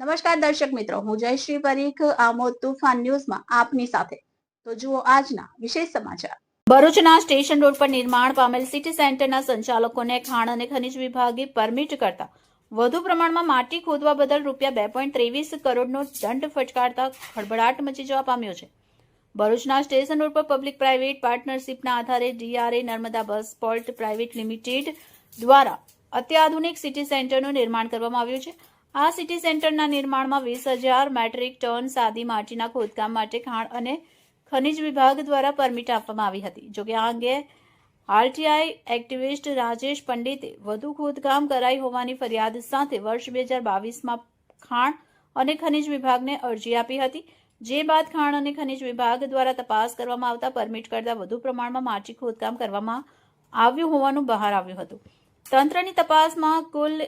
નમસ્કાર દર્શક મિત્રો, હું જયશ્રી પરીખ, આમોદ તુફાન ન્યૂઝમાં આપની સાથે. તો જુઓ આજના વિશેષ સમાચાર. ભરૂચના સ્ટેશન રોડ પર નિર્માણ પામેલ સિટી સેન્ટરના સંચાલકોને ખાણ અને ખનિજ વિભાગે પરમિટ કરતા વધુ પ્રમાણમાં માટી ખોદવા બદલ રૂપિયા બે પોઈન્ટ ત્રેવીસ કરોડનો દંડ ફટકારતા ખળભળાટ મચી જવા પામ્યો છે. ભરૂચના સ્ટેશન રોડ પર પબ્લિક પ્રાઇવેટ પાર્ટનરશિપના આધારે DRA Narmada bus port private limited દ્વારા અત્યાધુનિક સિટી સેન્ટરનું નિર્માણ કરવામાં આવ્યું છે. આ સિટી સેન્ટરના નિર્માણમાં વીસ હજાર મેટ્રિક ટન સાદી માટીના ખોદકામ માટે ખાણ અને ખનિજ વિભાગ દ્વારા પરમિટ આપવામાં આવી હતી. જોકે આ અંગે આરટીઆઈ એક્ટિવિસ્ટ રાજેશ પંડિતે વધુ ખોદકામ કરાઈ હોવાની ફરિયાદ સાથે વર્ષ બે હજાર બાવીસમાં ખાણ અને ખનિજ વિભાગને અરજી આપી હતી. જે બાદ ખાણ અને ખનિજ વિભાગ દ્વારા તપાસ કરવામાં આવતા પરમિટ કરતાં વધુ પ્રમાણમાં માટી ખોદકામ કરવામાં આવ્યું હોવાનું બહાર આવ્યું હતું. તંત્રની તપાસમાં કુલ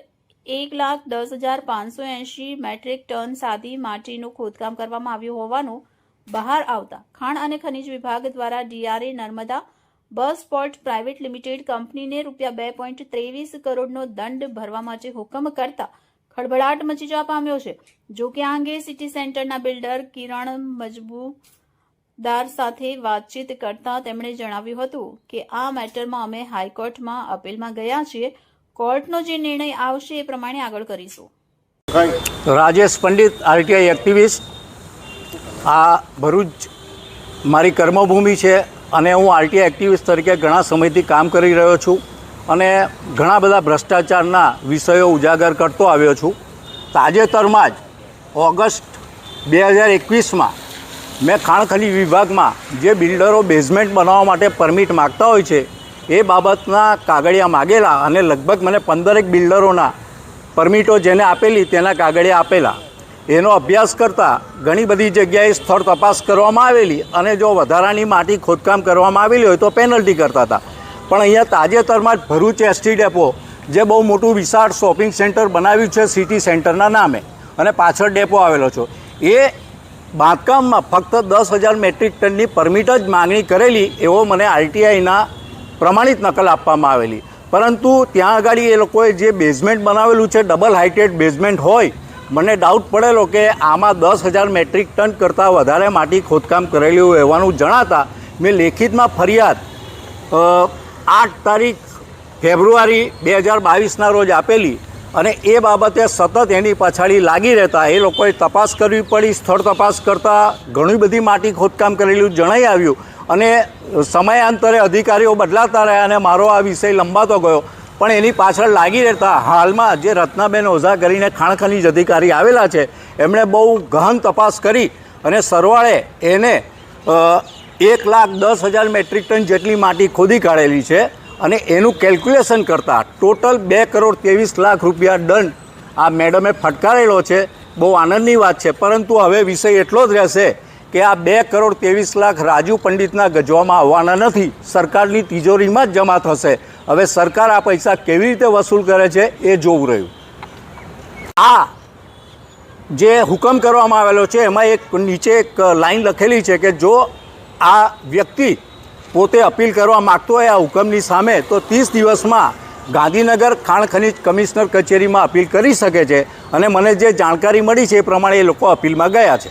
એક લાખ દસ હજાર પાંચસો એંશી મેટ્રિક ટન સાદી માટીનું ખોદકામ કરવામાં આવ્યું હોવાનું બહાર આવતા ખાણ અને ખનિજ વિભાગ દ્વારા DRA Narmada bus port private limited કંપનીને રૂપિયા બે પોઈન્ટ ત્રેવીસ કરોડનો દંડ ભરવા માટે હુકમ કરતા ખળભળાટ મચી જવા પામ્યો છે. જો કે આ અંગે સિટી સેન્ટરના બિલ્ડર કિરણ મજબૂદાર સાથે વાતચીત કરતા તેમણે જણાવ્યું હતું કે આ મેટરમાં અમે હાઈકોર્ટમાં અપીલમાં ગયા છીએ. કોર્ટનો જે નિર્ણય આવશે એ પ્રમાણે આગળ કરીશું. રાજેશ પંડિત, આરટીઆઈ એક્ટિવિસ્ટ આ ભરૂચ મારી કર્મભૂમિ છે અને હું આરટીઆઈ એક્ટિવિસ્ટ તરીકે ઘણા સમયથી કામ કરી રહ્યો છું અને ઘણા બધા ભ્રષ્ટાચારના વિષયો ઉજાગર કરતો આવ્યો છું. તાજેતરમાં જ ઓગસ્ટ બે હજાર એકવીસમાં મેં ખાણખલી વિભાગમાં જે બિલ્ડરો બેઝમેન્ટ બનાવવા માટે પરમિટ માગતા હોય છે એ બાબતના કાગળિયા માગેલા અને લગભગ મને પંદરેક બિલ્ડરોના પરમિટો જેને આપેલી તેના કાગળિયા આપેલા. એનો અભ્યાસ કરતાં ઘણી બધી જગ્યાએ સ્થળ તપાસ કરવામાં આવેલી અને જો વધારાની માટી ખોદકામ કરવામાં આવેલી હોય તો પેનલ્ટી કરતા હતા. પણ અહીંયા તાજેતરમાં જ ભરૂચ એસટી ડેપો, જે બહુ મોટું વિશાળ શોપિંગ સેન્ટર બનાવ્યું છે સિટી સેન્ટરના નામે, અને પાછળ ડેપો આવેલો છે. એ બાંધકામમાં ફક્ત દસ હજાર મેટ્રિક ટનની પરમિટ જ માગણી કરેલી એવો મને આરટીઆઈના પ્રમાણિત નકલ આપવામાં આવેલી. પરંતુ ત્યાં આગળ એ લોકોએ જે બેઝમેન્ટ બનાવેલું છે ડબલ હાઇટેડ બેઝમેન્ટ હોય, મને ડાઉટ પડેલો કે આમાં દસ હજાર મેટ્રિક ટન કરતાં વધારે માટી ખોદકામ કરેલું હોવાનું જણાતા મેં લેખિતમાં ફરિયાદ આઠ તારીખ ફેબ્રુઆરી બે હજાર બાવીસના રોજ આપેલી અને એ બાબતે સતત એની પછાડી લાગી રહેતા એ લોકોએ તપાસ કરવી પડી, સ્થળ તપાસ કરતાં ઘણી બધી માટી ખોદકામ કરેલું જણાઈ આવ્યું. અને સમયાંતરે અધિકારીઓ બદલાતા રહ્યા અને મારો આ વિષય લંબાતો ગયો. પણ એની પાછળ લાગી રહેતા હાલમાં જે રત્નાબેન ઓઝા કરીને ખાણ ખનીજ અધિકારી આવેલા છે, એમણે બહુ ગહન તપાસ કરી અને સરવાળે એને એક લાખ દસ હજાર મેટ્રિક ટન જેટલી માટી ખોદી કાઢેલી છે અને એનું કેલ્ક્યુલેશન કરતાં ટોટલ બે કરોડ ત્રેવીસ લાખ રૂપિયા દંડ આ મેડમે ફટકારેલો છે. બહુ આનંદની વાત છે, પરંતુ હવે વિષય એટલો જ રહેશે કે આ બે કરોડ ત્રેવીસ લાખ રાજુ પંડિતના ગજવામાં આવવાના નથી. સરકારની તિજોરીમાં જ જમા થશે. હવે સરકાર આ પૈસા કેવી રીતે વસૂલ કરે છે એ જોવું રહ્યું. આ જે હુકમ કરવામાં આવેલો છે, એમાં એક નીચે એક લાઈન લખેલી છે કે જો આ વ્યક્તિ પોતે અપીલ કરવા માગતો હોય આ હુકમની સામે, તો ત્રીસ દિવસમાં ગાંધીનગર ખાણ ખનીજ કમિશનર કચેરીમાં અપીલ કરી શકે છે. અને મને જે જાણકારી મળી છે એ પ્રમાણે એ લોકો અપીલમાં ગયા છે.